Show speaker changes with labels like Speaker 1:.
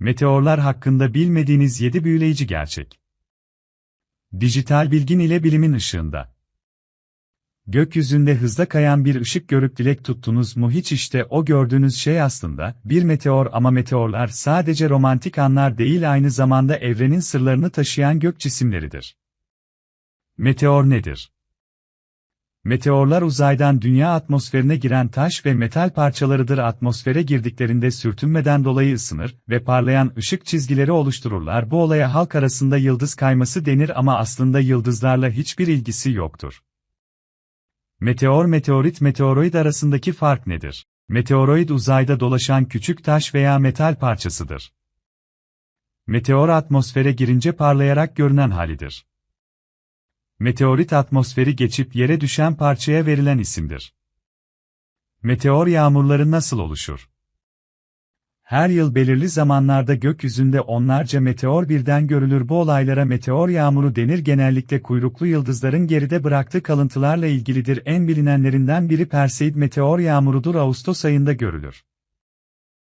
Speaker 1: Meteorlar hakkında bilmediğiniz 7 büyüleyici gerçek. Dijital bilgin ile bilimin ışığında. Gökyüzünde hızla kayan bir ışık görüp dilek tuttunuz mu hiç işte o gördüğünüz şey aslında bir meteor ama meteorlar sadece romantik anlar değil aynı zamanda evrenin sırlarını taşıyan gök cisimleridir. Meteor nedir? Meteorlar uzaydan dünya atmosferine giren taş ve metal parçalarıdır. Atmosfere girdiklerinde sürtünmeden dolayı ısınır ve parlayan ışık çizgileri oluştururlar. Bu olaya halk arasında yıldız kayması denir ama aslında yıldızlarla hiçbir ilgisi yoktur. Meteor meteorit meteoroid arasındaki fark nedir? Meteoroid uzayda dolaşan küçük taş veya metal parçasıdır. Meteor atmosfere girince parlayarak görünen halidir. Meteorit atmosferi geçip yere düşen parçaya verilen isimdir. Meteor yağmurları nasıl oluşur? Her yıl belirli zamanlarda gökyüzünde onlarca meteor birden görülür. Bu olaylara meteor yağmuru denir. Genellikle kuyruklu yıldızların geride bıraktığı kalıntılarla ilgilidir. En bilinenlerinden biri Perseid meteor yağmurudur. Ağustos ayında görülür.